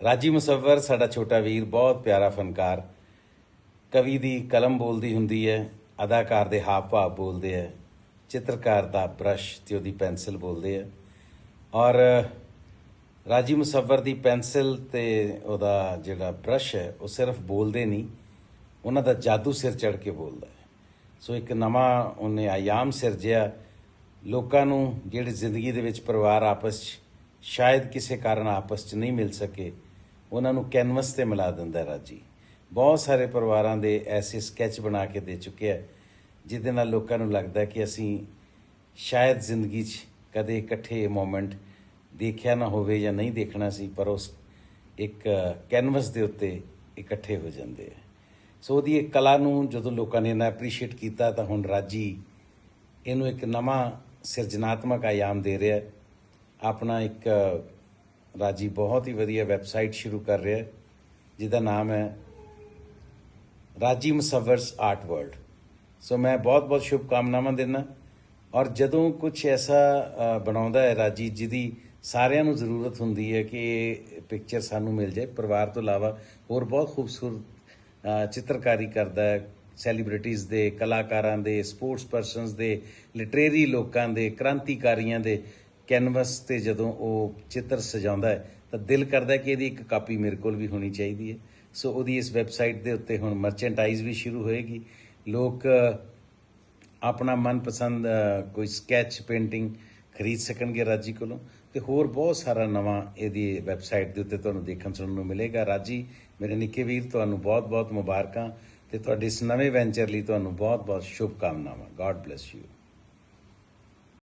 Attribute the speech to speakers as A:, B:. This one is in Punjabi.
A: ਰਾਜੀ ਮੁਸੱਵਰ, ਸਾਡਾ ਛੋਟਾ ਵੀਰ, ਬਹੁਤ ਪਿਆਰਾ ਫਨਕਾਰ। ਕਵੀ ਦੀ ਕਲਮ ਬੋਲਦੀ ਹੁੰਦੀ ਹੈ, ਅਦਾਕਾਰ ਦੇ ਹਾਵ ਭਾਵ ਬੋਲਦੇ ਹੈ, ਚਿੱਤਰਕਾਰ ਦਾ ਬ੍ਰਸ਼ ਤੇ ਉਹਦੀ ਪੈਨਸਲ ਬੋਲਦੇ ਹੈ। ਔਰ ਰਾਜੀ ਮੁਸੱਵਰ ਦੀ ਪੈਨਸਲ ਤੇ ਉਹਦਾ ਜਿਹੜਾ ਬ੍ਰਸ਼ ਹੈ, ਉਹ ਸਿਰਫ ਬੋਲਦੇ ਨਹੀਂ, ਉਹਨਾਂ ਦਾ ਜਾਦੂ ਸਿਰ ਚੜ ਕੇ ਬੋਲਦਾ ਹੈ। ਸੋ ਇੱਕ ਨਵਾਂ ਉਹਨੇ ਆਯਾਮ ਸਿਰਜਿਆ, ਲੋਕਾਂ ਨੂੰ ਜਿਹੜੇ ਜ਼ਿੰਦਗੀ ਦੇ ਵਿੱਚ ਪਰਿਵਾਰ ਆਪਸ 'ਚ ਸ਼ਾਇਦ ਕਿਸੇ ਕਾਰਨ ਆਪਸ 'ਚ ਨਹੀਂ ਮਿਲ ਸਕੇ ਉਹਨਾਂ ਨੂੰ ਕੈਨਵਸ ਤੇ ਮਿਲਾ ਦਿੰਦਾ ਰਾਜੀ ਬਹੁਤ ਸਾਰੇ ਪਰਿਵਾਰਾਂ ਦੇ ਐਸੇ ਸਕੈਚ ਬਣਾ ਕੇ ਦੇ ਚੁੱਕਿਆ ਹੈ ਜਿਹਦੇ ਨਾਲ ਲੋਕਾਂ ਨੂੰ ਲੱਗਦਾ ਕਿ ਅਸੀਂ ਸ਼ਾਇਦ ਜ਼ਿੰਦਗੀ 'ਚ ਕਦੇ ਇਕੱਠੇ ਇਹ ਮੂਮੈਂਟ ਦੇਖਿਆ ਨਾ ਹੋਵੇ ਜਾਂ ਨਹੀਂ ਦੇਖਣਾ ਸੀ ਪਰ ਉਸ ਇੱਕ ਕੈਨਵਸ ਦੇ ਉੱਤੇ ਇਕੱਠੇ ਹੋ ਜਾਂਦੇ ਆ ਸੋ ਉਹਦੀ ਇਹ ਕਲਾ ਨੂੰ ਜਦੋਂ ਲੋਕਾਂ ਨੇ ਨਾ ਐਪਰੀਸ਼ੀਏਟ ਕੀਤਾ ਤਾਂ ਹੁਣ ਰਾਜੀ ਇਹਨੂੰ ਇੱਕ ਨਵਾਂ ਸਿਰਜਣਾਤਮਕ ਆਯਾਮ ਦੇ ਰਿਹਾ ਹੈ ਆਪਣਾ ਇੱਕ ਰਾਜੀ ਬਹੁਤ ਹੀ ਵਧੀਆ ਵੈਬਸਾਈਟ ਸ਼ੁਰੂ ਕਰ ਰਿਹਾ ਹੈ, ਜਿਹਦਾ ਨਾਮ ਹੈ ਰਾਜੀ ਮੁਸੱਵਰਸ ਆਰਟ ਵਰਲਡ। ਸੋ ਮੈਂ ਬਹੁਤ ਬਹੁਤ ਸ਼ੁਭ ਕਾਮਨਾਵਾਂ ਦਿੰਦਾ ਔਰ ਜਦੋਂ ਕੁਝ ਐਸਾ ਬਣਾਉਂਦਾ ਹੈ ਰਾਜੀ ਜਿਹਦੀ ਸਾਰਿਆਂ ਨੂੰ ਜ਼ਰੂਰਤ ਹੁੰਦੀ ਹੈ ਕਿ ਇਹ ਪਿਕਚਰ ਸਾਨੂੰ ਮਿਲ ਜਾਏ, ਪਰਿਵਾਰ ਤੋਂ ਇਲਾਵਾ ਹੋਰ ਬਹੁਤ ਖੂਬਸੂਰਤ ਚਿੱਤਰਕਾਰੀ ਕਰਦਾ ਹੈ, ਸੈਲੀਬ੍ਰਿਟੀਜ਼ ਦੇ, ਕਲਾਕਾਰਾਂ ਦੇ, ਸਪੋਰਟਸ ਪਰਸਨਸ ਦੇ, ਲਿਟਰੇਰੀ ਲੋਕਾਂ ਦੇ, ਕ੍ਰਾਂਤੀਕਾਰੀਆਂ ਦੇ ਕੈਨਵਸ ਤੇ ਜਦੋਂ ਉਹ ਚਿੱਤਰ ਸਜਾਉਂਦਾ ਹੈ, ਤਾਂ ਦਿਲ ਕਰਦਾ ਕਿ ਇਹਦੀ ਇੱਕ ਕਾਪੀ ਮੇਰੇ ਕੋਲ ਵੀ ਹੋਣੀ ਚਾਹੀਦੀ ਹੈ। ਸੋ ਉਹਦੀ ਇਸ ਵੈਬਸਾਈਟ ਦੇ ਉੱਤੇ ਹੁਣ ਮਰਚੈਂਟਾਈਜ਼ ਵੀ ਸ਼ੁਰੂ ਹੋਏਗੀ। ਲੋਕ ਆਪਣਾ ਮਨਪਸੰਦ ਕੋਈ ਸਕੈਚ ਪੇਂਟਿੰਗ ਖਰੀਦ ਸਕਣਗੇ ਰਾਜੀ ਕੋਲੋਂ। ਤੇ ਹੋਰ ਬਹੁਤ ਸਾਰਾ ਨਵਾਂ ਇਹਦੀ ਵੈਬਸਾਈਟ ਦੇ ਉੱਤੇ ਤੁਹਾਨੂੰ ਦੇਖਣ ਸੁਣਨ ਨੂੰ ਮਿਲੇਗਾ। ਰਾਜੀ, ਮੇਰੇ ਨਿੱਕੇ ਵੀਰ, ਤੁਹਾਨੂੰ ਬਹੁਤ ਬਹੁਤ ਮੁਬਾਰਕਾਂ ਤੇ ਤੁਹਾਡੇ ਇਸ ਨਵੇਂ ਵੈਂਚਰ ਲਈ ਤੁਹਾਨੂੰ ਬਹੁਤ ਬਹੁਤ ਸ਼ੁਭ ਕਾਮਨਾਵਾਂ ਗੋਡ ਬlesਸ ਯੂ